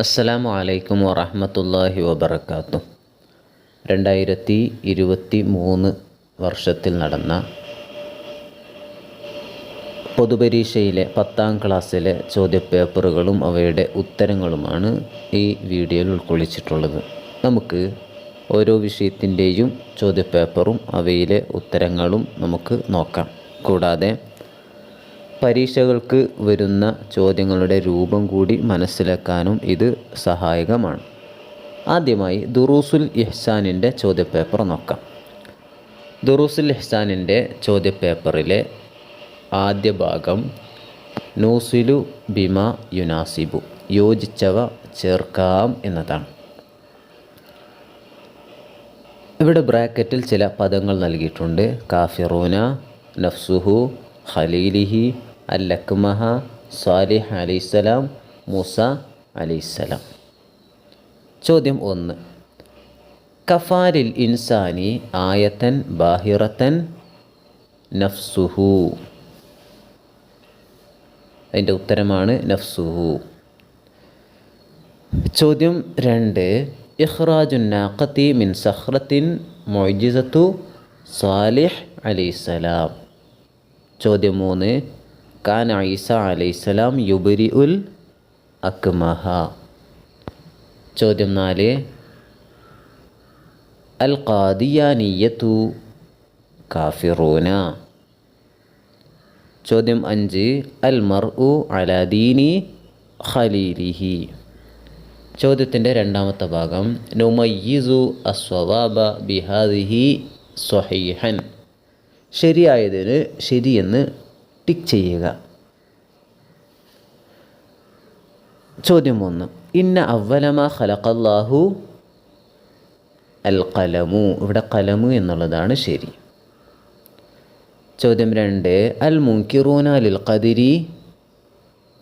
അസ്സലാമു അലൈക്കും വറഹമത്തല്ലാഹി വബർക്കാത്തു രണ്ടായിരത്തി ഇരുപത്തി മൂന്ന് വർഷത്തിൽ നടന്ന പൊതുപരീക്ഷയിലെ പത്താം ക്ലാസ്സിലെ ചോദ്യപേപ്പറുകളും അവയുടെ ഉത്തരങ്ങളുമാണ് ഈ വീഡിയോയിൽ ഉൾക്കൊള്ളിച്ചിട്ടുള്ളത്. നമുക്ക് ഓരോ വിഷയത്തിന്റെയും ചോദ്യപേപ്പറും അവയിലെ ഉത്തരങ്ങളും നമുക്ക് നോക്കാം. കൂടാതെ പരീക്ഷകൾക്ക് വരുന്ന ചോദ്യങ്ങളുടെ രൂപം കൂടി മനസ്സിലാക്കാനും ഇത് സഹായകമാണ്. ആദ്യമായി ദുറൂസുൽ ഇഹ്സാനിന്റെ ചോദ്യപേപ്പർ നോക്കാം. ദുറൂസുൽ ഇഹ്സാനിന്റെ ചോദ്യപേപ്പറിലെ ആദ്യ ഭാഗം നൂസിലു ബിമ യുനാസിബു യോജിച്ചവ ചേർക്കാം എന്നതാണ്. ഇവിടെ ബ്രാക്കറ്റിൽ ചില പദങ്ങൾ നൽകിയിട്ടുണ്ട്. കാഫിറൂന നഫ്സുഹു ഖലീലിഹി അല്ലക്മഹ സാലിഹ് അലൈസലാം മൂസ അലൈസലാം ചോദ്യം ഒന്ന്. കഫാലിൽ ഇൻസാനി ആയത്തൻ ബാഹിറത്തൻ നഫ്സുഹു. അതിന്റെ ഉത്തരമാണ് നഫ്സുഹു. ചോദ്യം രണ്ട്. ഇഹ്റാജു നാഖത്തി മിൻ സഹ്റത്തിൻ മൊയ്ജിസത്തു സാലിഹ് അലൈസലാം ചോദ്യം മൂന്ന്. കാൻ ഐസ അലൈസലാം യുബരി ഉൽ അക്മഹ. ചോദ്യം നാല്. അൽ ഖാദിയാനിയത്തു കാഫിറൂന. ചോദ്യം അഞ്ച്. അൽ മർ ഉ അലാദീനി ഖലീലിഹി. ചോദ്യത്തിന്റെ രണ്ടാമത്തെ ഭാഗം. നുമയ്യിസു അസ്വവാബ ബിഹാദിഹി സ്വഹീഹൻ. ശരിയായതിന് ശരിയെന്ന് ടിക്ക് ചെയ്യുക. ചോദ്യം ഒന്ന് ഇന്ന അവലമ ഖലഖല്ലാഹു അൽ കലമു ഇവിടെ കലമു എന്നുള്ളതാണ് ശരി. ചോദ്യം രണ്ട്. അൽ മുൻകിറൂന ലിൽ ഖദരി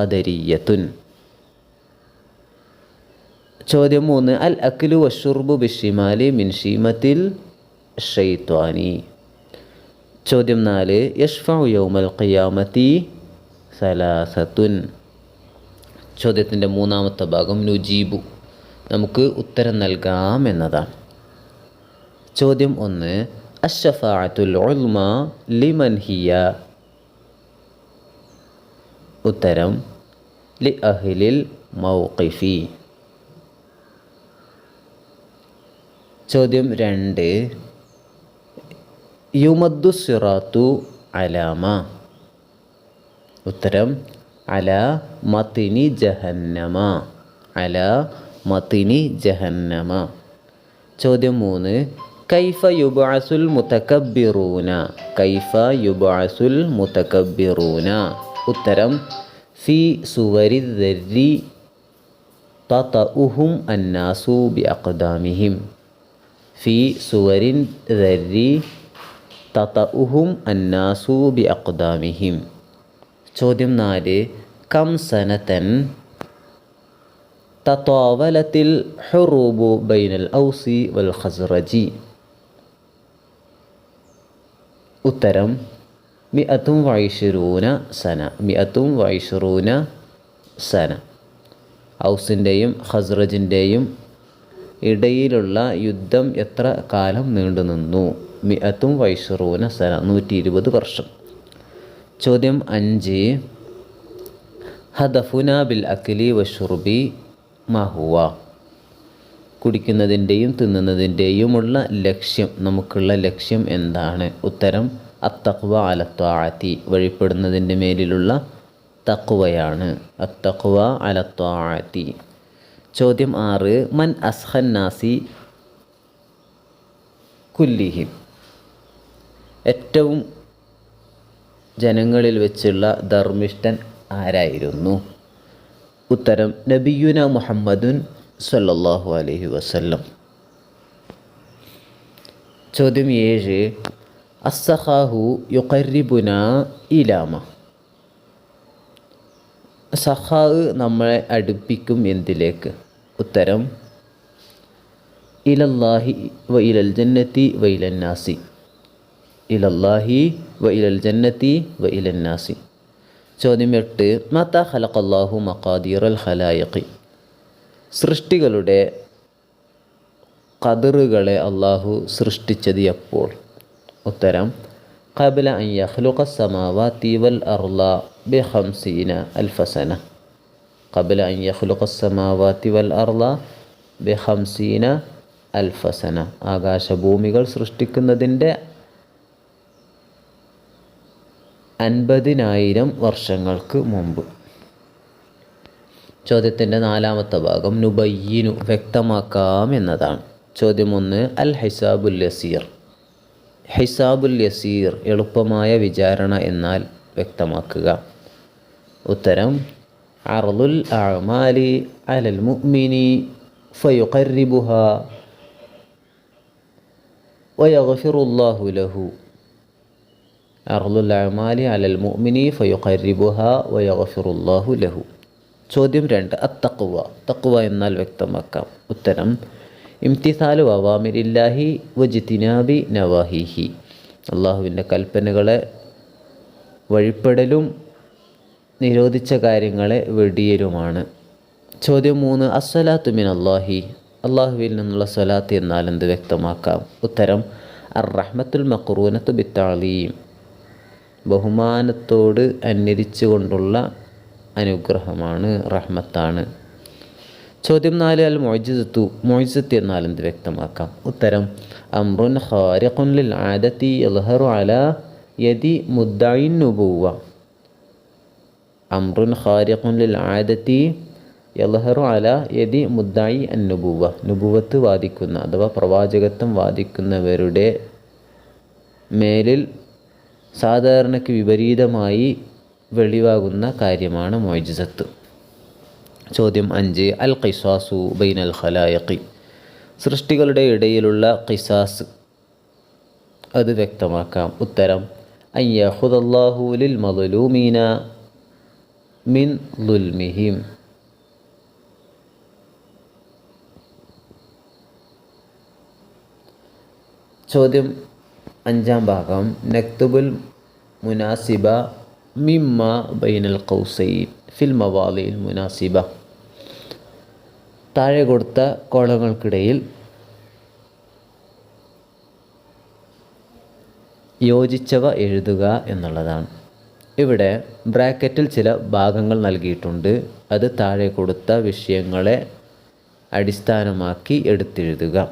ഖദരിയത്തുൻ. ചോദ്യം മൂന്ന്. അൽ അഖിലു വഷുർബു ബിഷിമാലി മിൻ ഷീമത്തിൽ ഷെയ്ത്വാനി. ചോദ്യം നാല് യഷ്ഫ യൗമൽ ഖിയാമത്തി സലാസത്തുൻ. ചോദ്യത്തിന്റെ മൂന്നാമത്തെ ഭാഗം നുജീബു. നമുക്ക് ഉത്തരം നൽകാം എന്നതാണ്. ചോദ്യം ഒന്ന് അഷഫാത്തുൽ ഉൽമ ലിമൻ ഹിയ? ഉത്തരം ലി അഹ്ലിൽ മൗഖിഫി. ചോദ്യം രണ്ട് യുമദ്ദു സിറാത്തു അലാമ. ഉത്തരം അല മത്തിനി ജഹന്നമ. അല മത്തിനി ജഹന്നമ. ചോദ്യം മൂന്ന് കൈഫ യുബാസുൽ മുത്തക്കബിറൂന കൈഫ യുബാസുൽ മുത്തക്കബിറൂന ഉത്തരം ഫി സുവരി ദരി തതഉഹും അന്നാസു ബി അഖദാമിഹിം ഫി സുവരിൻ ദരി തതഉഹും അന്നാസു ബി അഖ്ദാമിഹിം ചോദ്യം നാല് കം സനതൻ തത്വാവലത്തിൽ ഹുറൂബു ബൈനൽ ഔസി വൽ ഖസ്റജി. ഉത്തരം മിഅത്തും വൈഷറൂന സന മിഅത്തും വൈഷറൂന സന. ഔസിന്റെയും ഖസ്റജിന്റെയും ഇടയിലുള്ള യുദ്ധം എത്ര കാലം നീണ്ടുനിന്നു? മിഅത്തും വൈഷറൂന സന നൂറ്റി ഇരുപത് വർഷം. ചോദ്യം അഞ്ച്. ഹദഫുന ബിൽ അഖിലി വഷുർബി മഹുവ കുടിക്കുന്നതിന്റെയും തിന്നുന്നതിന്റെയുമുള്ള ലക്ഷ്യം നമുക്കുള്ള ലക്ഷ്യം എന്താണ്? ഉത്തരം അത്തക്വ അലത്വാഴത്തി വഴിപ്പെടുന്നതിന്റെ മേലിലുള്ള തക്വയാണ് അത്തക്വ അലത്വാഴത്തി ചോദ്യം ആറ്. മൻ അസ്ഹന്നാസി നാസി കുല്ലിഹിം. ഏറ്റവും ജനങ്ങളിൽ വെച്ചുള്ള ധർമ്മിഷ്ഠൻ ആരായിരുന്നു? ഉത്തരം നബിയുന മുഹമ്മദുൻ സല്ലല്ലാഹു അലൈഹി വസല്ലം. ചോദ്യം ഏഴ് അസ്സഹാഹു യുഖരിബുന ഇലാമ. സഹാവ് നമ്മളെ അടുപ്പിക്കും എന്തിലേക്ക്? ഉത്തരം ഇലല്ലാഹി വൈലൽ ജന്നത്തി ഇലന്നാസി ഇലല്ലാഹി വ ഇലൽ ജന്നത്തി വ ഇലന്നാസി ചോദ്യം എട്ട് മത്ത ഖലഖല്ലാഹു മഖാദീർ അൽ ഖലായിഖി സൃഷ്ടികളുടെ കതിറുകളെ അള്ളാഹു സൃഷ്ടിച്ചത് എപ്പോൾ ഉത്തരം قبل أن يخلق السماوات والأرض بخمسين ألف سنة قبل أن يخلق السماوات والأرض بخمسين ألف سنة ആകാശഭൂമികൾ സൃഷ്ടിക്കുന്നതിൻ്റെ അൻപതിനായിരം വർഷങ്ങൾക്ക് മുമ്പ്. ചോദ്യത്തിന്റെ നാലാമത്തെ ഭാഗം നുബയ്യിനു വ്യക്തമാക്കാം എന്നതാണ്. ചോദ്യം ഒന്ന് അൽ ഹിസാബുൽ യസീർ. ഹിസാബുൽ യസീർ എളുപ്പമായ വിചാരണ എന്നാൽ വ്യക്തമാക്കുക. ഉത്തരം അർദുൽ അമാലി അലൽ മുഅ്മിനി ഫയുഖറിബുഹ വയഗ്ഫിറുല്ലാഹു ലഹു. ചോദ്യം രണ്ട് അത്തക്കുവ തക്കുവ എന്നാൽ വ്യക്തമാക്കാം. ഉത്തരം ഇംതിസാലു അവാമിരില്ലാഹി വജിത്തിനാബി നവാഹിഹി. അള്ളാഹുവിന്റെ കൽപ്പനകളെ വഴിപ്പെടലും നിരോധിച്ച കാര്യങ്ങളെ വെടിയലുമാണ്. ചോദ്യം മൂന്ന് അസ്സലാത്തു മിൻ അള്ളാഹി അള്ളാഹുവിൽ നിന്നുള്ള സ്വലാത്ത് എന്നാൽ എന്ത് വ്യക്തമാക്കാം? ഉത്തരം അർ റഹ്മത്തുൽ മക്റൂനത്ത് ബിത്താളീം ബഹുമാനത്തോട് അന്വരിച്ചു കൊണ്ടുള്ള അനുഗ്രഹമാണ് റഹ്മത്താണ്. ചോദ്യം നാല് അൽ മൊയ്ജിസത്തു മൊയ്ജിസത്ത് എന്നാൽ എന്ത് വ്യക്തമാക്കാം? ഉത്തരം അമ്രുൻ ഖാരിഖുൻ ലിൽ ആദത്തി യൽഹറു അല യതി മുദ്ദൈൻ നുബൂവ അമ്രുൻ ഖാരിഖുൻ ലിൽ ആദത്തി യൽഹറു അല യതി മുദ്ദായി അൻ നുബുവ നുബുവത്ത് വാദിക്കുന്ന അഥവാ പ്രവാചകത്വം വാദിക്കുന്നവരുടെ മേലിൽ സാധാരണയ്ക്ക് വിപരീതമായി വെളിവാകുന്ന കാര്യമാണ് മൊയ്ജിസത്ത്. ചോദ്യം അഞ്ച് അൽ ഖിസാസു ബൈൻ അൽ ഖലായഖി. സൃഷ്ടികളുടെ ഇടയിലുള്ള ഖിസാസ് അത് വ്യക്തമാക്കാം. ഉത്തരം അയ്യഹുദല്ലാഹു ലിൽ മദലൂമീന മിൻ ദുൽമിഹിം. ചോദ്യം അഞ്ചാം ഭാഗം. നക്തുബുൽ മുനാസിബ മിമ്മ ബൈനൽ കൗസൈൻ ഫിൽ മവാലിൽ മുനാസിബ. താഴെ കൊടുത്ത കോളങ്ങൾക്കിടയിൽ യോജിച്ചവ എഴുതുക എന്നുള്ളതാണ്. ഇവിടെ ബ്രാക്കറ്റിൽ ചില ഭാഗങ്ങൾ നൽകിയിട്ടുണ്ട്. അത് താഴെ കൊടുത്ത വിഷയങ്ങളെ അടിസ്ഥാനമാക്കി എടുത്തെഴുതുക.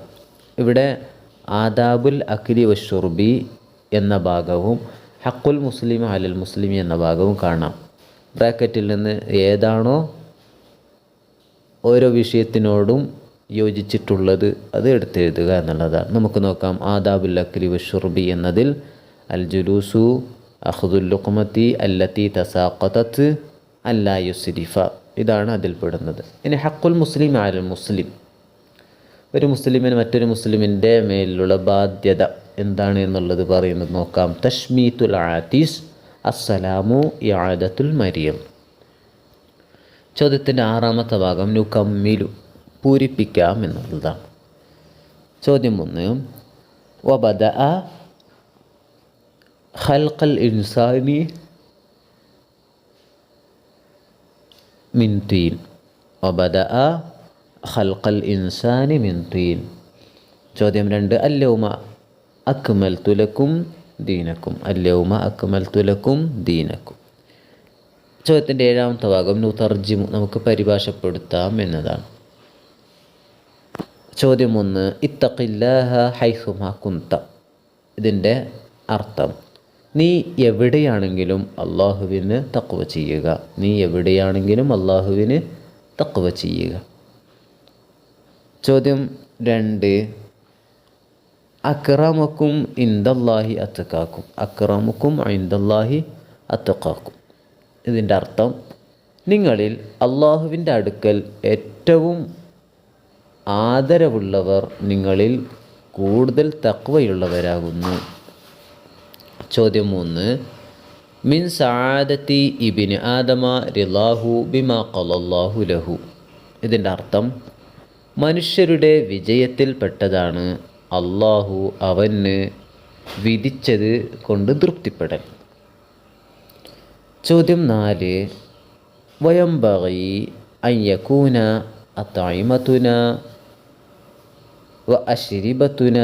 ഇവിടെ ആദാബുൽ അഖിലി വഷുർബി എന്ന ഭാഗവും ഹക്കുൽ മുസ്ലിം അലൽ മുസ്ലിം എന്ന ഭാഗവും കാണാം. ബ്രാക്കറ്റിൽ നിന്ന് ഏതാണോ ഓരോ വിഷയത്തിനോടും യോജിച്ചിട്ടുള്ളത് അത് എടുത്തെഴുതുക എന്നുള്ളതാണ്. നമുക്ക് നോക്കാം. ആദാബുൽ അക്ലി വഷുർബി എന്നതിൽ അൽ ജുലൂസു അഹദുല്ലുഖമത്തി ലുഖ്മത്തി അല്ലത്തി തസാഖത്തത്ത് അല്ലാ യുസ്രിഫ. ഇതാണ് അതിൽ പെടുന്നത് ഇനി ഹക്കുൽ മുസ്ലിം അലൽ മുസ്ലിം ഒരു മുസ്ലിമിന് മറ്റൊരു മുസ്ലിമിന്റെ മേലുള്ള ബാധ്യത എന്താണ് എന്നുള്ളത് പറയുന്നത് നോക്കാം. തഷ്മീത്തുൽ ആതീസ് അസ്സലാമു യാദത്തുൽ മരിയം. ചോദ്യത്തിന്റെ ആറാമത്തെ ഭാഗം നുക്കമ്മിലു പൂരിപ്പിക്കാം എന്നുള്ളതാണ്. ചോദ്യം ഒന്ന് വബദ ഖൽഖൽ ഇൻസാനി മിൻ തീൻ. വബദ ഖൽഖൽ ഇൻസാനി മിൻ തീൻ. ചോദ്യം രണ്ട് അല്ലൗമ അക്മൽ തുലക്കും ദീനക്കും. അല്ലൗമ അക്മൽ തുലക്കും ദീനക്കും. ചോദ്യത്തിന്റെ ഏഴാമത്തെ ഭാഗം നുതർജിമു നമുക്ക് പരിഭാഷപ്പെടുത്താം എന്നതാണ്. ചോദ്യം ഒന്ന് ഇത്തഖില്ലാഹ ഹൈസുമ കുന്ത. ഇതിന്റെ അർത്ഥം നീ എവിടെയാണെങ്കിലും അള്ളാഹുവിന് തക്വ ചെയ്യുക. നീ എവിടെയാണെങ്കിലും അള്ളാഹുവിന് തക്വ ചെയ്യുക. ചോദ്യം രണ്ട്. അക്രമക്കും ഇന്ദല്ലാഹി അത്തക്കാക്കും. അക്രമക്കും ഇന്ദല്ലാഹി അത്തക്കാക്കും. ഇതിന്റെ അർത്ഥം നിങ്ങളിൽ അള്ളാഹുവിന്റെ അടുക്കൽ ഏറ്റവും ആദരവുള്ളവർ നിങ്ങളിൽ കൂടുതൽ തക്വയുള്ളവരാകുന്നു. ചോദ്യം മൂന്ന്. മിൻ സാദത്തി ഇബിന് ആദമ റിലാഹു ബിമാ ഖലല്ലാഹു ലഹു. ഇതിന്റെ അർത്ഥം മനുഷ്യരുടെ വിജയത്തിൽപ്പെട്ടതാണ് അള്ളാഹു അവന് വിധിച്ചത് കൊണ്ട് തൃപ്തിപ്പെടൽ ചോദ്യം നാല് വയംബഗി അയ്യക്കൂന അത്തായ്മത്തുന വ അശിരിബത്തുന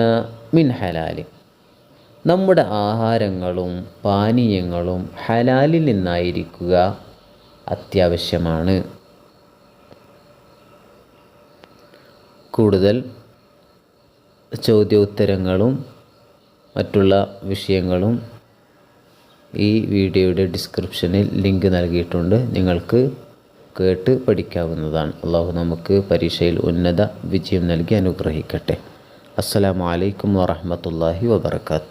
മിൻ നമ്മുടെ ആഹാരങ്ങളും പാനീയങ്ങളും ഹലാലിൽ നിന്നായിരിക്കുക അത്യാവശ്യമാണ്. കൂടുതൽ ചോദ്യോത്തരങ്ങളും മറ്റുള്ള വിഷയങ്ങളും ഈ വീഡിയോയുടെ ഡിസ്ക്രിപ്ഷനിൽ ലിങ്ക് നൽകിയിട്ടുണ്ട്. നിങ്ങൾക്ക് കേട്ട് പഠിക്കാവുന്നതാണ്. അള്ളാഹു നമുക്ക് പരീക്ഷയിൽ ഉന്നത വിജയം നൽകി അനുഗ്രഹിക്കട്ടെ. അസ്സലാമു അലൈക്കും വാഹമത്തല്ലാഹി വബർക്കാത്തു